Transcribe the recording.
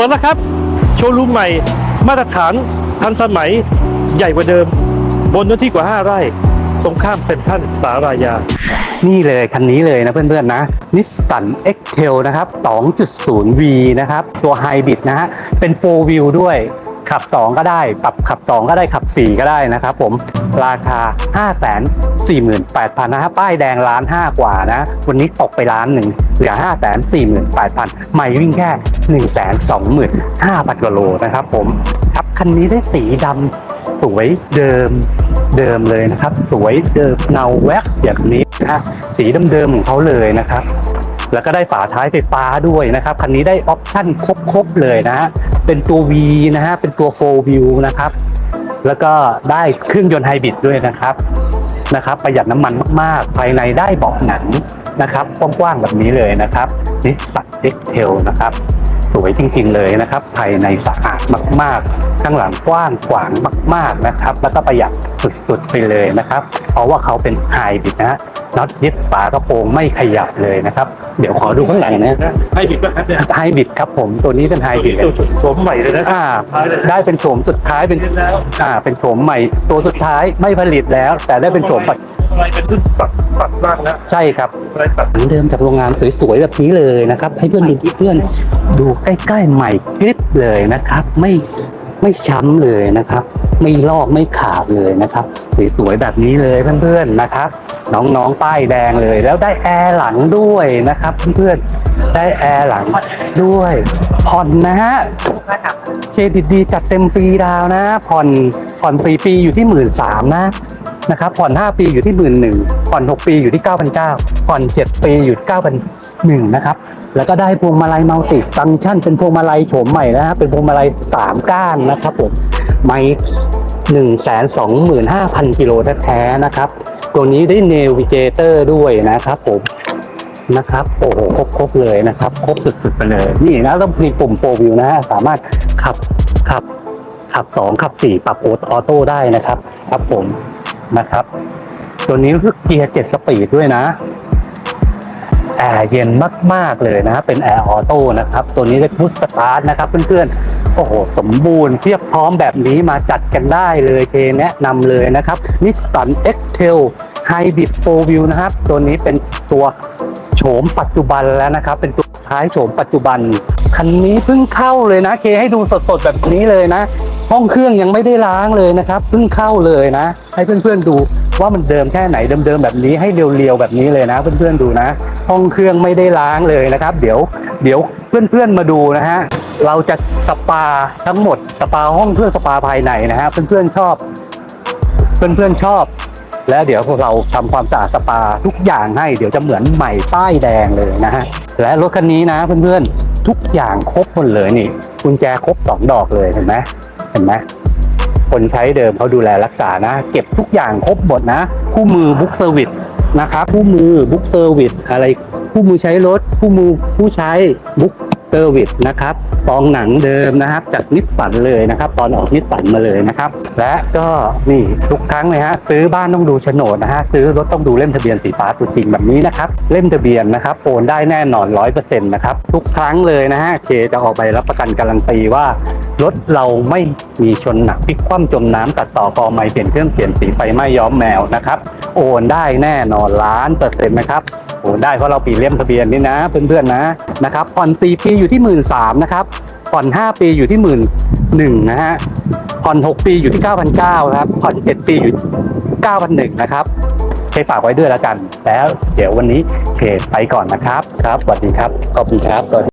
ปิดแล้วครับ โชว์รูมใหม่ มาตรฐานทันสมัยใหญ่กว่าเดิม บนเนื้อที่กว่า 5 ไร่ ตรงข้ามเซ็นทรัลสารายา นี่เลยคันนี้เลยนะเพื่อนๆนะนิสสัน X-Trail นะครับ 2.0V นะครับ ตัวไฮบริดนะฮะเป็น 4 wheel ด้วย ขับ 2 ก็ได้ ปรับขับ 2 ก็ได้ขับ 4 ก็ได้นะครับผมราคา 548,000นะฮะป้ายแดงล้าน 5 กว่านะ วันนี้ตกไปล้านหนึ่งเหลือ 548,000ไม่วิ่งแค่ 125,000กว่าโลนะครับผมครับคันนี้ได้สีดำสวยเดิมเดิมเลยนะครับ สวยเดิมเงาแวบแบบนี้นะฮะสีเดิมๆของเขาเลยนะครับ แล้วก็ได้ฝาท้ายไฟฟ้าด้วยนะครับ คันนี้ได้ออปชั่นครบๆเลยนะฮะ เป็นตัว V นะฮะ เป็นตัว4 wheel นะครับ แล้วก็ได้เครื่องยนต์ไฮบริดด้วยนะครับ นะครับ ประหยัดน้ำมันมากๆ ภายในได้เบาะหนังนะครับ กว้างๆแบบนี้เลยนะครับนิสสันเอ็กเทลนะครับสวยจริงๆเลยนะครับ ภายในสะอาดมากๆ ข้างหลังกว้างขวางมาก ๆนะครับ แล้วก็ประหยัด สุดๆไปเลยนะครับ เพราะว่าเขาเป็นไฮบริดนะฮะน็อตยึดฝากระโปรงไม่ขยับเลยนะครับ เดี๋ยวขอดูข้างหลังนะให้บิดป่ะครับเนี่ยไฮบริดครับผมตัวนี้เป็นไฮบริดตัวสุดโฉมใหม่เลยนะอ่า ได้เป็นโฉมสุดท้ายเป็นแล้วอ่า เป็นโฉมใหม่ ตัวสุดท้ายไม่ผลิตแล้ว แต่ได้เป็นโฉมปัจอะไรเป็นขึ้นปัดปัดบ้างนะใช่ครับอะไรปัดเหมือนเดิมจากโรงงานสวยๆแบบนี้เลยนะครับ ให้เพื่อนดูเพื่อนดูใกล้ๆใหม่กริบเลยนะครับ ไม่ไม่ช้ำเลยนะครับ ไม่ลอกไม่ขาดเลยนะครับสวยๆแบบนี้เลยเพื่อนๆนะครับ น้องๆป้ายแดงเลย แล้วได้แอร์หลังด้วยนะครับเพื่อนๆได้แอร์หลังด้วยผ่อนนะฮะเครดิตดีจัดเต็มฟรีดาวนะผ่อนผ่อนฟรีปีอยู่ที่หมื่นสามนะนะครับผ่อน 5 ปีอยู่ที่1 1 0 0 0ผ่อน 6 ปีอยู่ที่9,900ผ่อน 7 ปีอยู่ที่9,100นะครับแล้วก็ได้พวงมาลัยมัลติฟังก์ชันเป็นพวงมาลัยโฉมใหม่นะฮะเป็นพวงมาลัย3ก้านนะครับผม ไม่125,000กิโลแท้ๆนะครับ ตัวนี้ได้เนวิเกเตอร์ด้วยนะครับผมนะครับ โอ้โหครบๆเลยนะครับ ครบสุดๆไปเลย นี่นะต้องมีปุ่มโปรวิวนะฮะสามารถขับขับขับสองขับสี่ปรับโออโต้ได้นะครับ ครับผมนะครับ ตัวนี้รู้สึกเกียร์เจ็ดสปีดด้วยนะแอร์เย็นมากๆเลยนะ เป็นแอร์ออโต้นะครับ ตัวนี้ได้พุชสตาร์ทนะครับเพื่อนๆ โอ้โหสมบูรณ์เทียบพร้อมแบบนี้มาจัดกันได้เลยเคแนะนำเลยนะครับนิสสัน X-Trail Hybrid 4 Wheel นะครับ ตัวนี้เป็นตัวโฉมปัจจุบันแล้วนะครับ เป็นตัวท้ายโฉมปัจจุบัน คันนี้เพิ่งเข้าเลยนะเคให้ดูสดๆแบบนี้เลยนะ ห้องเครื่องยังไม่ได้ล้างเลยนะครับเพิ่งเข้าเลยนะ ให้เพื่อนๆดูว่ามันเดิมแค่ไหนเดิมๆแบบนี้ให้เรียวๆแบบนี้เลยนะ เพื่อนๆดูนะ ห้องเครื่องไม่ได้ล้างเลยนะครับ เดี๋ยวเดี๋ยวเพื่อนๆมาดูนะฮะ เราจะสปาทั้งหมดสปาห้องเครื่อสปาภายในนะฮะเพื่อนๆชอบ เพื่อนๆชอบ แล้วเดี๋ยวพวกเราทำความสะอาดสปาทุกอย่างให้เดี๋ยวจะเหมือนใหม่ป้ายแดงเลยนะฮะและรถคันนี้นะเพื่อนๆทุกอย่างครบหมดเลยนี่กุญแจครบสองดอกเลยเห็นไหมเห็นไหมคนใช้เดิมเขาดูแลรักษานะ เก็บทุกอย่างครบหมดนะคู่มือบุ๊กเซอร์วิสนะครับคู่มือบุ๊กเซอร์วิสอะไรคู่มือใช้รถคู่มือผู้ใช้บุ๊ก เซอร์วิสนะครับปองหนังเดิมนะครับ จากนิสสันเลยนะครับ ตอนออกนิสสันมาเลยนะครับ และก็นี่ทุกครั้งเลยฮะซื้อบ้านต้องดูโฉนดนะฮะซื้อรถต้องดูเล่มทะเบียนสีฟ้าตัวจริงแบบนี้นะครับเล่มทะเบียนนะครับโอนได้แน่นอนร้อยเปอร์เซ็นต์นะครับทุกครั้งเลยนะฮะเคจะออกใบรับประกันการันตีว่า รถเราไม่มีชนหนักพลิกคว่ำจมน้ำตัดต่อกอไม้เปลี่ยนเครื่องเปลี่ยนสีไฟไหม้ย้อมแมวนะครับ โอนได้แน่นอนล้านเปอร์เซ็นต์นะครับโอนได้เพราะเราปีเล่มทะเบียนนี่นะเพื่อนๆนะนะครับผ่อน4ปีอยู่ที่หมื่นสามนะครับผ่อน 5 ปีอยู่ที่หมื่นหนึ่งนะฮะผ่อน 6 ปีอยู่ที่ 9,900ครับผ่อน 7 ปีอยู่9,100นะครับเคฝากไว้ด้วยแล้วกัน แล้วเดี๋ยววันนี้เคไปก่อนนะครับครับสวัสดีครับขอบคุณครับสวัสดี